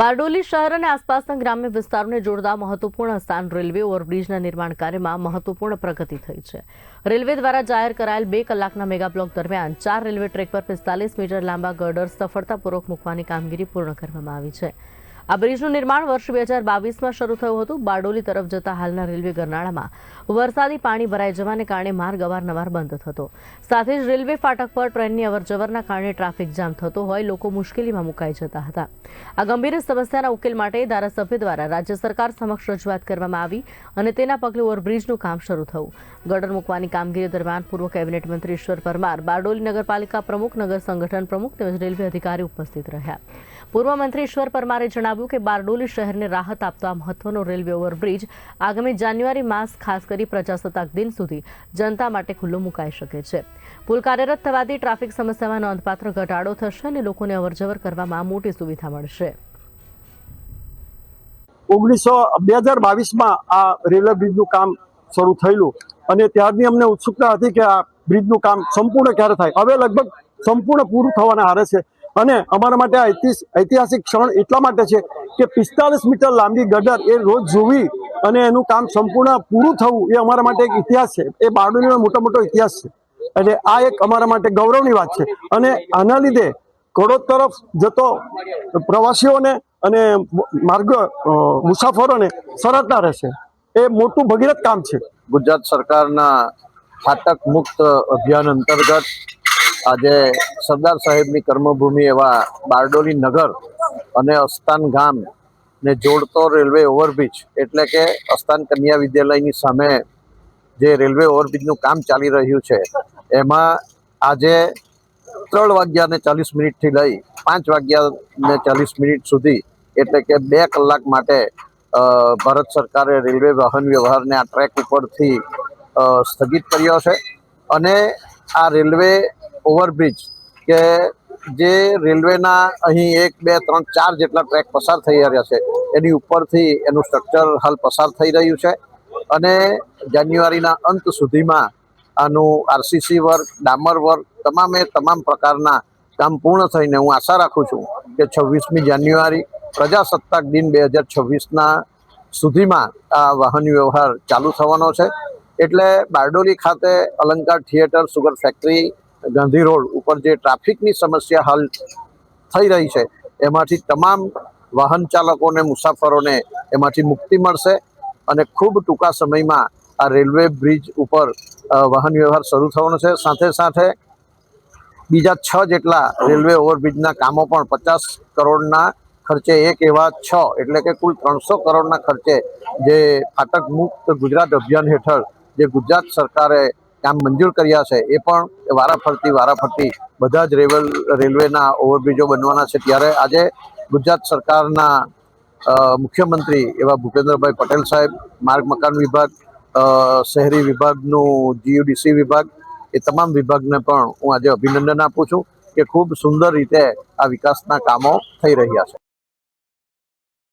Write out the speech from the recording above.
બારડોલી શહેર અને આસપાસના ગ્રામ્ય વિસ્તારોને જોડતા મહત્વપૂર્ણ સ્થાન રેલવે ઓવરબ્રિજના નિર્માણ કાર્યમાં મહત્વપૂર્ણ પ્રગતિ થઈ છે. રેલવે દ્વારા જાહેર કરાયેલ બે કલાકના મેગા બ્લોક દરમિયાન ચાર રેલવે ટ્રેક પર પિસ્તાલીસ મીટર લાંબા ગર્ડર સફળતાપૂર્વક મૂકવાની કામગીરી પૂર્ણ કરવામાં આવી છે. આ બ્રિજનું નિર્માણ વર્ષ બે હજાર બાવીસમાં શરૂ થયું હતું. બારડોલી તરફ જતા હાલના રેલવે ગરનાળામાં વરસાદી પાણી ભરાઈ જવાને કારણે માર્ગ અવારનવાર બંધ થતો. સાથે જ રેલવે ફાટક પર ટ્રેનની અવરજવરના કારણે ટ્રાફિક જામ થતો હોય લોકો મુશ્કેલીમાં મુકાઈ જતા હતા. આ ગંભીર સમસ્યાના ઉકેલ માટે ધારાસભ્ય દ્વારા રાજ્ય સરકાર સમક્ષ રજૂઆત કરવામાં આવી અને તેના પગલે ઓવરબ્રિજનું કામ શરૂ થયું. ગર્ડર મૂકવાની કામગીરી દરમિયાન પૂર્વ કેબિનેટ મંત્રી ઈશ્વર પરમાર બારડોલી નગરપાલિકા પ્રમુખ, નગર સંગઠન પ્રમુખ તેમજ રેલવે અધિકારી ઉપસ્થિત રહ્યા. પૂર્વ મંત્રી ઈશ્વર પરમારે જણાવ્યું કે બારડોલી શહેરને રાહત આપતા મહત્વનો રેલવે ઓવરબ્રિજ આગામી જાન્યુઆરી માસ ખાસ કરી પ્રજાસત્તાક દિન સુધી જનતા માટે ખુલ્લો મુકાઈ શકે છે. પુલ કાર્યરત થવાથી ટ્રાફિક સમસ્યામાં નોંધપાત્ર ઘટાડો થશે અને લોકોને અવરજવર કરવામાં મોટી સુવિધા મળશે. ઓગણીસો બે હજાર બાવીસમાં આ રેલવે બ્રિજનું કામ શરૂ થયેલું અને ત્યારની અમને ઉત્સુકતા હતી કે આ બ્રિજનું કામ સંપૂર્ણ ક્યારે થાય? હવે લગભગ સંપૂર્ણ પૂરું થવાના હારે છે. અને અમારા માટે ઐતિહાસિક ક્ષણ એટલા માટે છે કે પિસ્તાલીસ મીટર લાંબી ગટર એ રોજ જોવી અને એનું કામ સંપૂર્ણ પૂરું થવું એ અમારા માટે એક ઇતિહાસ છે. એ બારડોલીનો મોટો મોટો ઇતિહાસ છે. એટલે આ એક અમારા માટે ગૌરવની વાત છે. અને આના લીધે કડોદ તરફ જતો પ્રવાસીઓને અને માર્ગ મુસાફરોને સરળતા રહેશે. એ મોટું ભગીરથ કામ છે. ગુજરાત સરકારના ફાટક મુક્ત અભિયાન અંતર્ગત આજે સરદાર સાહેબની કર્મભૂમિ એવા બારડોલી નગર અને અસ્તાન ગામ ને જોડતો રેલવે ઓવરબ્રિજ એટલે કે અસ્તાન કન્યા વિદ્યાલયની સામે જે રેલવે ઓવરબ્રિજનું કામ ચાલી રહ્યું છે, એમાં આજે ત્રણ વાગ્યા ને ચાલીસ મિનિટથી લઈ પાંચ વાગ્યા ને ચાલીસ મિનિટ સુધી એટલે કે બે કલાક માટે ભારત સરકારે રેલવે વાહન વ્યવહારને આ ટ્રેક ઉપરથી સ્થગિત કર્યો છે. અને આ રેલવે ઓવરબ્રિજ કે જે રેલવેના અહીં એક, બે, ત્રણ, ચાર જેટલા ટ્રેક પસાર થઈ રહ્યા છે, એની ઉપરથી એનું સ્ટ્રક્ચર હાલ પસાર થઈ રહ્યું છે. અને જાન્યુઆરીના અંત સુધીમાં આનું આરસીસી વર્ક, ડામર વર્ક, તમામે તમામ પ્રકારના કામ પૂર્ણ થઈને હું આશા રાખું છું કે છવ્વીસમી જાન્યુઆરી પ્રજાસત્તાક દિન બે હજાર છવ્વીસના સુધીમાં આ વાહન વ્યવહાર ચાલુ થવાનો છે. એટલે બારડોલી ખાતે Alankar theatre sugar factory Gandhi road ઉપર જે ટ્રાફિકની સમસ્યા હાલ થઈ રહી છે, એમાંથી તમામ વાહન ચાલકોને, મુસાફરોને એમાંથી મુક્તિ મળશે અને ખૂબ ટૂંકા સમયમાં આ રેલવે બ્રિજ ઉપર વાહન વ્યવહાર શરૂ થવાનો છે. સાથે સાથે બીજા છ જેટલા રેલવે ઓવરબ્રિજના કામો પણ પચાસ કરોડના ખર્ચે, એક એવા છ એટલે કે કુલ ત્રણસો કરોડના ખર્ચે જે ફાટક મુક્ત ગુજરાત અભિયાન હેઠળ જે ગુજરાત સરકારે કામ મંજૂર કર્યા છે, એ પણ વારાફરતી વારાફરતી બધા જ રેવલ, રેલવેના ઓવરબ્રિજો બનવાના છે. ત્યારે આજે ગુજરાત સરકારના મુખ્યમંત્રી એવા ભૂપેન્દ્રભાઈ પટેલ સાહેબ, માર્ગ મકાન વિભાગ શહેરી વિભાગનું જીયુડીસી વિભાગ, એ તમામ વિભાગને પણ હું આજે અભિનંદન આપું છું કે ખૂબ સુંદર રીતે આ વિકાસના કામો થઈ રહ્યા છે.